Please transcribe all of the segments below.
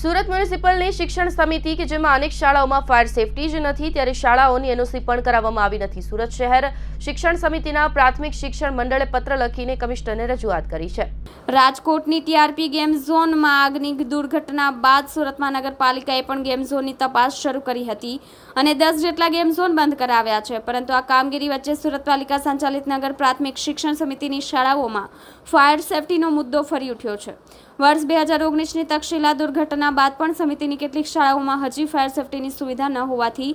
સુરત મ્યુનિસિપલની શિક્ષણ સમિતિ કે જેમાં અનેક શાળાઓમાં ફાયર સેફટી જ નથી, ત્યારે શાળાઓની એનઓસી પણ કરાવવામાં આવી નથી. સુરત શહેર શિક્ષણ સમિતિના પ્રાથમિક શિક્ષણ મંડળે પત્ર લખીને કમિશનરને રજૂઆત કરી છે. રાજકોટની ટીઆરપી ગેમ ઝોનમાં આગની દુર્ઘટના બાદ સુરત મહાનગરપાલિકાએ પણ ગેમ ઝોનની તપાસ શરૂ કરી હતી અને દસ જેટલા ગેમ ઝોન બંધ કરાવ્યા છે. પરંતુ આ કામગીરી વચ્ચે સુરત પાલિકા સંચાલિત નગર પ્રાથમિક શિક્ષણ સમિતિની શાળાઓમાં ફાયર સેફટીનો મુદ્દો ફરી ઉઠ્યો છે. વર્ષ બે હજાર ઓગણીસની તક્ષશિલા દુર્ઘટના બાદ પણ સમિતિની કેટલીક શાળાઓમાં હજી ફાયર સેફટીની સુવિધા ન હોવાથી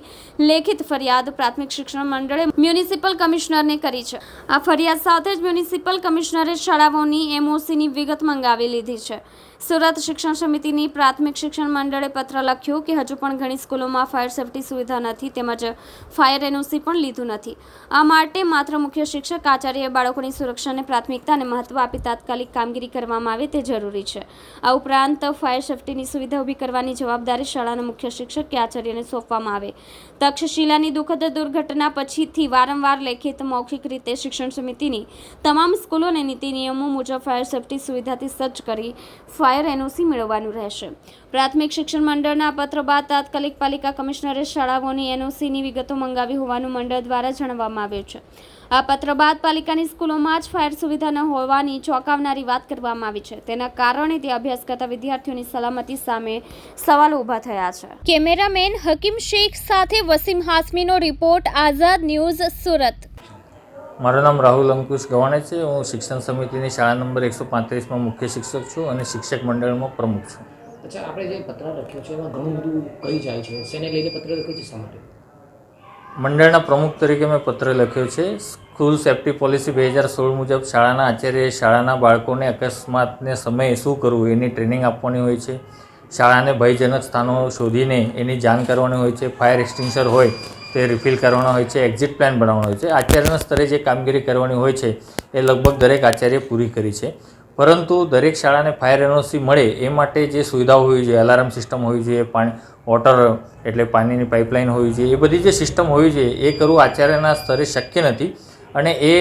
લેખિત ફરિયાદ પ્રાથમિક શિક્ષણ મંડળે મ્યુનિસિપલ કમિશનરને કરી છે. આ ફરિયાદ સાથે જ મ્યુનિસિપલ કમિશનરે શાળાઓની એમઓસીની વિગત મંગાવી લીધી છે. સુરત શિક્ષણ સમિતિની પ્રાથમિક શિક્ષણ મંડળે પત્ર લખ્યો કે હજુ પણ ઘણી સ્કૂલોમાં ફાયર સેફટી સુવિધા નથી તેમજ ફાયર એનઓસી પણ લીધું નથી. આ માટે માત્ર મુખ્ય શિક્ષક, આચાર્ય, બાળકોની સુરક્ષાને પ્રાથમિકતા અને મહત્વ આપી તાત્કાલિક કામગીરી કરવામાં આવે તે જરૂરી છે. આ ઉપરાંત ફાયર સેફટીની સુવિધા ઊભી કરવાની જવાબદારી શાળાના મુખ્ય શિક્ષક આચાર્યને સોંપવામાં આવે. તક્ષશિલાની દુઃખદ દુર્ઘટના પછીથી વારંવાર લેખિત મૌખિક રીતે શિક્ષણ સમિતિની તમામ સ્કૂલોને નીતિ નિયમો મુજબ ફાયર સેફટી સુવિધાથી સજ્જ કરી ફાયર એનઓસી મેળવવાનું રહેશે. પ્રાથમિક શિક્ષણ મંડળના પત્ર બાદ તાત્કાલિક પાલિકા કમિશનરે શાળાઓની એનઓસીની વિગતો મંગાવી હોવાનું મંડળ દ્વારા જણાવવામાં આવ્યું છે. આ પત્ર બાદ પાલિકાની સ્કૂલોમાં જ ફાયર સુવિધા ન હોવાની ચોંકાવનારી વાત કરવામાં આવી છે. તેના કારણે તે અભ્યાસ કરતા વિદ્યાર્થીઓની સલામતી સામે સવાલો ઊભા થયા છે. કેમેરામેન હકીમ શેખ સાથે વસીમ હાસમીનો રિપોર્ટ આઝાદ ન્યૂઝ સુરત. મારું નામ રાહુલ અંકુશ ગવાણે છે. હું શિક્ષણ સમિતિની શાળા નંબર એકસો પાંત્રીસમાં મુખ્ય શિક્ષક છું અને શિક્ષક મંડળમાં પ્રમુખ છું. અચ્છા આપણે જે પત્ર લખ્યો છે એમાં ઘણું બધું કહી જાય છે. શેને લઈને પત્ર લખ્યો છે શા માટે? મંડળના પ્રમુખ તરીકે મેં પત્ર લખ્યો છે. સ્કૂલ સેફ્ટી પોલિસી બે હજાર સોળ મુજબ શાળાના આચાર્યએ શાળાના બાળકોને અકસ્માતને સમયે શું કરવું એની ટ્રેનિંગ આપવાની હોય છે. શાળાને ભયજનક સ્થાનો શોધીને એની જાણ કરવાની હોય છે. ફાયર એક્સટિંગ્સર હોય તે રિફિલ કરવાના હોય છે. એક્ઝિટ પ્લાન બનાવવાનો હોય છે. આચાર્યના સ્તરે જે કામગીરી કરવાની હોય છે એ લગભગ દરેક આચાર્ય પૂરી કરી છે. પરંતુ દરેક શાળાને ફાયર એનઓસી મળે એ માટે જે સુવિધાઓ હોવી જોઈએ અલાર્મ સિસ્ટમ હોવી જોઈએ, પાણી વોટર એટલે પાણીની પાઇપલાઇન હોવી જોઈએ એ બધી જે સિસ્ટમ હોવી જોઈએ એ કરવું આચાર્યના સ્તરે શક્ય નથી અને એ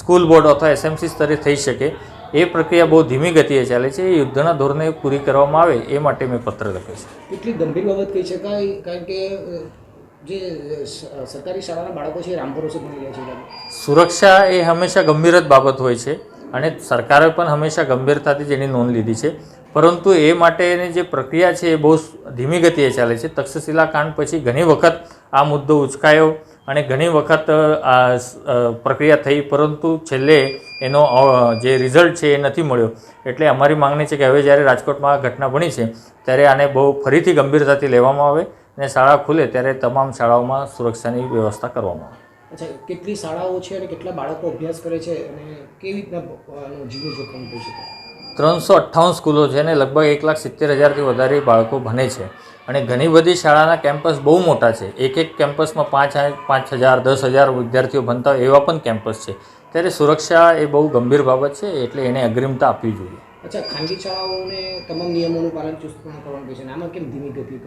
સ્કૂલ બોર્ડ અથવા એસએમસી સ્તરે થઈ શકે. એ પ્રક્રિયા બહુ ધીમી ગતિએ ચાલે છે એ યુદ્ધના ધોરણે પૂરી કરવામાં આવે એ માટે મેં પત્ર લખ્યો છે. કેટલી ગંભીર બાબત કહી શકાય? કારણ કે જે સરકારી શાળાના બાળકો છે એ રામ ભરોસે ભણી રહ્યા છે સુરક્ષા એ હંમેશા ગંભીર જ બાબત હોય છે અને સરકારે પણ હંમેશા ગંભીરતાથી જેની નોંધ લીધી છે. પરંતુ એ માટેની જે પ્રક્રિયા છે એ બહુ ધીમી ગતિએ ચાલે છે. તક્ષશિલા કાંડ પછી ઘણી વખત આ મુદ્દો ઉચકાયો અને ઘણી વખત આ પ્રક્રિયા થઈ, પરંતુ છેલ્લે એનો જે રિઝલ્ટ છે એ નથી મળ્યો. એટલે અમારી માંગણી છે કે હવે જ્યારે રાજકોટમાં આ ઘટના બની છે, ત્યારે આને બહુ ફરીથી ગંભીરતાથી લેવામાં આવે અને શાળા ખુલે ત્યારે તમામ શાળાઓમાં સુરક્ષાની વ્યવસ્થા કરવામાં આવે. અચ્છા, કેટલી શાળાઓ છે અને કેટલા બાળકો અભ્યાસ કરે છે અને કેવી રીતના જીવન જોખમ કહી શકાય ત્રણસો અઠ્ઠાવન સ્કૂલો છે અને લગભગ એક લાખ સિત્તેર હજારથી વધારે બાળકો ભણે છે. અને ઘણી બધી શાળાના કેમ્પસ બહુ મોટા છે. એક એક કેમ્પસમાં પાંચ પાંચ હજાર દસ હજાર વિદ્યાર્થીઓ ભણતા હોય એવા પણ કેમ્પસ છે. ત્યારે સુરક્ષા એ બહુ ગંભીર બાબત છે એટલે એને અગ્રિમતા આપવી જોઈએ. અચ્છા ખાનગી શાળાઓને તમામ નિયમોનું પાલન ચુસ્તપણે કરવાનું છે. આમાં કેમ ધીમી ગતિ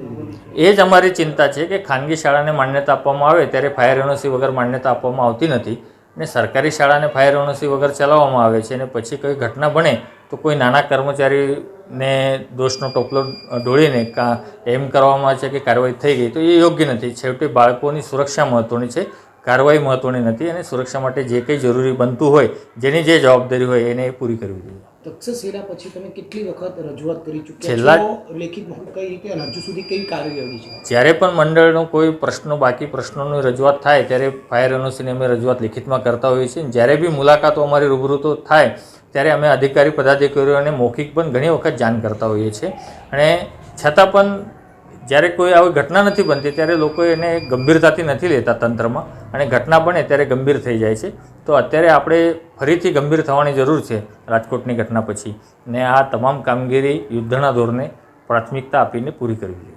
એ જ અમારી ચિંતા છે કે ખાનગી શાળાને માન્યતા આપવામાં આવે ત્યારે ફાયર એનઓસી વગર માન્યતા આપવામાં આવતી નથી. અને સરકારી શાળાને ફાયર એનઓસી વગર ચલાવવામાં આવે છે અને પછી કોઈ ઘટના બને તો કોઈ નાના કર્મચારીને દોષનો ટોપલો ઢોળીને કા એમ કરવામાં આવે છે કે કાર્યવાહી થઈ ગઈ, તો એ યોગ્ય નથી. છેવટે બાળકોની સુરક્ષા મહત્ત્વની છે, કાર્યવાહી મહત્ત્વની નથી અને સુરક્ષા માટે જે કંઈ જરૂરી બનતું હોય, જેની જે જવાબદારી હોય એને પૂરી કરવી જોઈએ. તક્ષશિલા પછી તમે કેટલી વખત રજૂઆત કરી ચૂક્યા છો? લેખિત કઈ રીતે અને હજુ સુધી કઈ કાર્યવાહી છે? જ્યારે પણ મંડળનો કોઈ પ્રશ્નો બાકી પ્રશ્નોની રજૂઆત થાય ત્યારે ફાયર એનઓસીની અમે રજૂઆત લિખિતમાં કરતા હોઈએ છીએ. જ્યારે બી મુલાકાતો અમારી રૂબરૂ તો થાય ત્યારે અમે અધિકારી પદાધિકારીઓને મૌખિક પણ ઘણી વખત જાણ કરતા હોઈએ છીએ. અને છતાં પણ જ્યારે કોઈ આવી ઘટના નથી બનતી, ત્યારે લોકો એને ગંભીરતાથી નથી લેતા તંત્રમાં. અને ઘટના બને ત્યારે ગંભીર થઈ જાય છે. તો અત્યારે આપણે ફરીથી ગંભીર થવાની જરૂર છે રાજકોટની ઘટના પછી. ને આ તમામ કામગીરી યુદ્ધના ધોરણે પ્રાથમિકતા આપીને પૂરી કરવી જોઈએ.